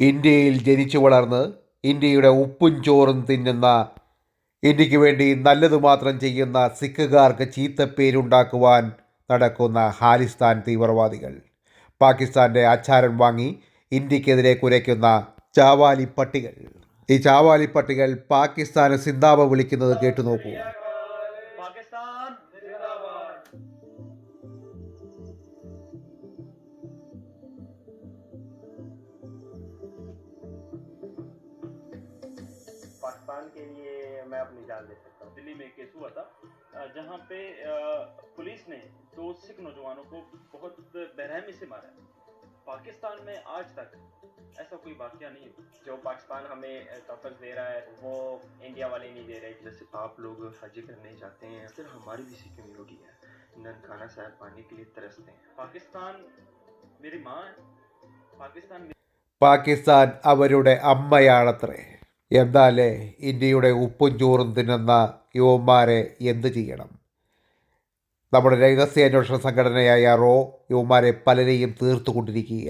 ഇന്ത്യയിൽ ജനിച്ചു വളർന്ന് ഇന്ത്യയുടെ ഉപ്പും ചോറും തിന്നുന്ന ഇന്ത്യയ്ക്ക് വേണ്ടി നല്ലതു മാത്രം ചെയ്യുന്ന സിഖുകാർക്ക് ചീത്തപ്പേരുണ്ടാക്കുവാൻ നടക്കുന്ന ഹാലിസ്ഥാൻ തീവ്രവാദികൾ. പാകിസ്ഥാന്റെ അച്ചാരം വാങ്ങി ഇന്ത്യക്കെതിരെ കുരയ്ക്കുന്ന ചാവാലി പട്ടികൾ ഈ ചാവാലി പട്ടികൾ പാകിസ്ഥാന് സിന്താബ വിളിക്കുന്നത് കേട്ടു നോക്കൂ. मैं अपनी जान दे सकता हूँ दिल्ली में एक केस हुआ था अ, जहां पे अ, पुलिस ने दो सिख नौजवानों को बहुत बेरहमी से मारा है पाकिस्तान में आज तक ऐसा कोई वाकया नहीं हुआ जो पाकिस्तान हमें तफज दे रहा है वो इंडिया वाले नहीं दे रहे जैसे आप लोग हज करने जाते हैं फिर हमारी भी सी कम्युनिटी है ननकाना साहब पाने के लिए तरसते हैं पाकिस्तान मेरी माँ है पाकिस्तान പാകിസ്ഥാൻ അവരുടെ അമ്മയാണത്രേ എന്നാലേ ഇന്ത്യയുടെ ഉപ്പും ചോറും തിന്നുന്ന യുവന്മാരെ എന്ത് ചെയ്യണം? നമ്മുടെ രഹസ്യാന്വേഷണ സംഘടനയായ റോ യുവന്മാരെ പലരെയും തീർത്തുകൊണ്ടിരിക്കുകയാണ്.